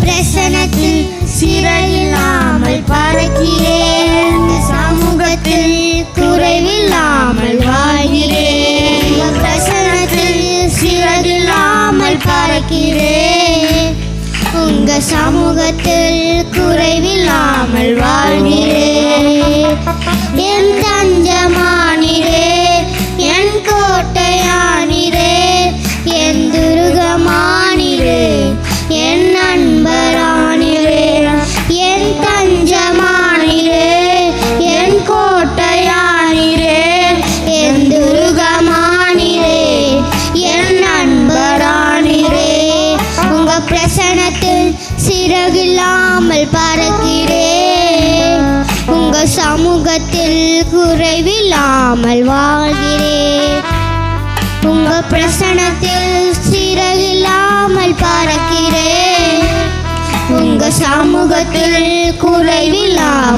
பிரசனத்தில் சிறையில்லாமல் பறக்கிறேன் சமூகத்தில் குறைவில்லாமல் வாழ்கிறேன். பிரசனத்தில் சிறகில்லாமல் பறக்கிறேன் உங்க சமூகத்தில் சிறகில்லாமல் பறக்கிறேன். உங்க சமூகத்தில் குறைவில்லாமல் வாழ்கிறேன். உங்க பிரசனத்தில் சிறகில்லாமல் பறக்கிறேன். உங்க சமூகத்தில் குறைவில்லாமல்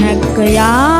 नकया